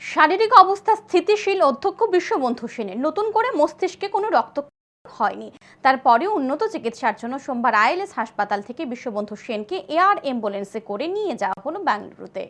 শারীরিক অবস্থা স্থিতিশীল অধ্যক্ষ বিশ্ববন্ধু সেনের। নতুন করে মস্তিষ্কে কোনো রক্ত হয়নি। তারপরেও উন্নত চিকিৎসার জন্য সোমবার আইএলএস হাসপাতাল থেকে বিশ্ববন্ধু সেনকে এয়ার অ্যাম্বুলেন্সে করে নিয়ে যাওয়া হলো বেঙ্গালুরুতে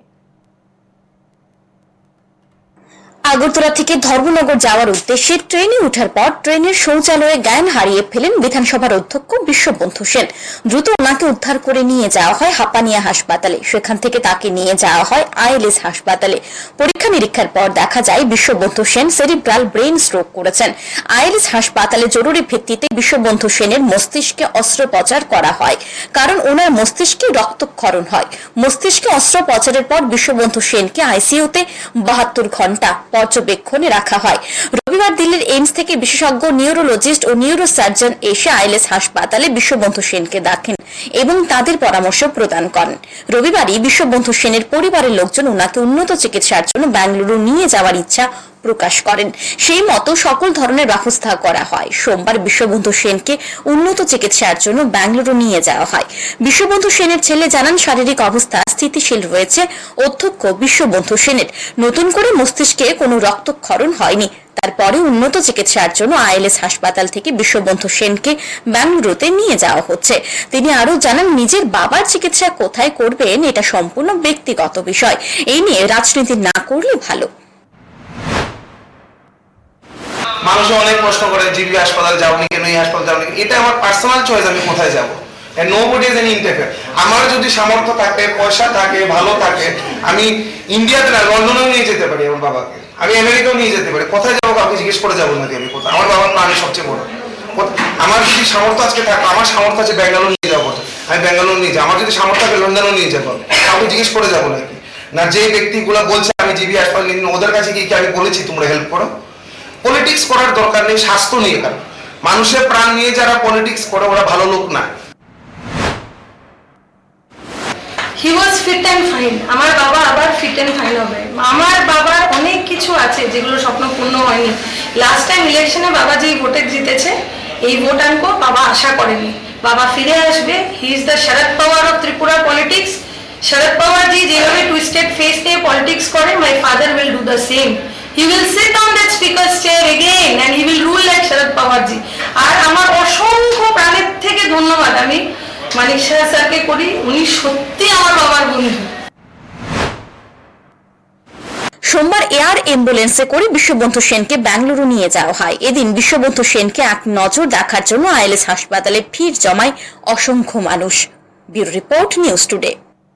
আগরতলা থেকে ধর্মনগর যাওয়ার উদ্দেশ্যে ট্রেনে ওঠার পর ট্রেনের শৌচালয়ে জ্ঞান হারিয়ে ফেলেন বিধানসভার অধ্যক্ষ বিশ্ববন্ধু সেন। দ্রুত ওনাকে উদ্ধার করে নিয়ে যাওয়া হয় হাপানিয়া হাসপাতালে। সেখান থেকে তাকে নিয়ে যাওয়া হয় আইএলএস হাসপাতালে। পরীক্ষা নিরীক্ষার পর দেখা যায় Bishwabandhu Sen cerebral brain stroke করেছেন। আইএলএস হাসপাতালে জরুরি ভিত্তিতে বিশ্ববন্ধু সেনের মস্তিষ্কে অস্ত্রোপচার করা হয়, কারণ ওনার মস্তিষ্কে রক্তক্ষরণ হয়। মস্তিষ্কে অস্ত্রোপচারের পর বিশ্ববন্ধু সেনকে আইসিইউতে বাহাত্তর ঘণ্টা পর্যবেক্ষণে রাখা হয়। রবিবার দিল্লির এইমস থেকে বিশেষজ্ঞ নিউরোলজিস্ট ও নিউরোসার্জন এসে আইলেস হাসপাতালে বিশ্ববন্ধু সেনকে দেখেন এবং তাদের পরামর্শ প্রদান করেন। রবিবারই বিশ্ববন্ধু সেনের পরিবারের লোকজন ওনাকে উন্নত চিকিৎসার জন্য ব্যাঙ্গালুরু নিয়ে যাওয়ার ইচ্ছা প্রকাশ করেন। সেই মতো সকল ধরনের ব্যবস্থা করা হয়। সোমবার বিশ্ববন্ধু সেনকে উন্নত চিকিৎসার জন্য বেঙ্গালুরু নিয়ে যাওয়া হয়। বিশ্ববন্ধু সেনের ছেলে জানান, শারীরিক অবস্থা স্থিতিশীল রয়েছে। অধ্যক্ষ বিশ্ববন্ধু সেনের, নতুন করে মস্তিষ্কে কোনো রক্তক্ষরণ হয়নি। তারপরে উন্নত চিকিৎসার জন্য আইএলএস হাসপাতাল থেকে বিশ্ববন্ধু সেনকে বেঙ্গালুরুতে নিয়ে যাওয়া হচ্ছে। তিনি আরও জানান, নিজের বাবার চিকিৎসা কোথায় করবেন এটা সম্পূর্ণ ব্যক্তিগত বিষয়। এই নিয়ে রাজনীতি না করলে ভালো। মানুষ অনেক প্রশ্ন করে, জিবি হাসপাতাল যাওনি কেন এই হাসপাতাল যাওনি এটা আমার পার্সোনাল চয়েস আমি কোথায় যাব? Nobody is an interfere আমার যদি সামর্থ্য থাকে, পয়সা থাকে, ভালো থাকে, আমি ইন্ডিয়াতে না, লন্ডনেও নিয়ে যেতে পারি আমার বাবাকে। আমি আমেরিকাও নিয়ে যেতে পারি। কোথায় যাব কাউকে জিজ্ঞেস করে যাব নাকি আমি? কোথায়? আমার বাবার না আমি সবচেয়ে বড়। আমার যদি সামর্থ্য আজকে থাকে, আমার সামর্থ্য আছে ব্যাঙ্গালোর নিয়ে যাব আমি ব্যাঙ্গালোর নিয়ে যাব। আমার যদি সামর্থ্য থাকে, লন্ডনেও নিয়ে যাব কাউকে জিজ্ঞেস করে যাব নাকি? না যে ব্যক্তিগুলো বলছে আমি জিবি হাসপাতাল ওদের কাছে গিয়ে কি আমি বলেছি তোমরা হেল্প করো? পলিটিক্স করার দরকার নেই, স্বাস্থ্য নিয়ে কারণ মানুষের প্রাণ নিয়ে যারা পলিটিক্স করে, ওরা ভালো লোক না। He was fit and fine আমার বাবা আবার ফিট অ্যান্ড ফাইন হবে। আমার বাবার অনেক কিছু আছে যেগুলো স্বপ্ন পূর্ণ হয়নি। লাস্ট টাইম ইলেকশনে বাবা যেই ভোটে জিতেছে, এই ভোটাঙ্ক বাবা আশা করেনি। বাবা ফিরে আসবে। He is the Sharad Pawar of Tripura politics Sharad Pawar ji যেভাবে টুইস্টেড ফেস নিয়ে পলিটিক্স করে my father will do the same he will sit on that speaker chair again and he will rule like Sharad Pawar ji আর আমার অসংখ্য প্রাণের থেকে ধন্যবাদ আমি মানিক শাহ স্যারকে করি, উনি সত্যি আমার বাবার বন্ধু। সোমবার এয়ার অ্যাম্বুলেন্সে করে বিশ্ববন্ধু সেনকে ব্যাঙ্গালুরু নিয়ে যাওয়া হয়। এদিন বিশ্ববন্ধু সেনকে এক নজর দেখার জন্য আইএলএস হাসপাতালে ভিড় জমায় অসংখ্য মানুষ। Bureau report news today.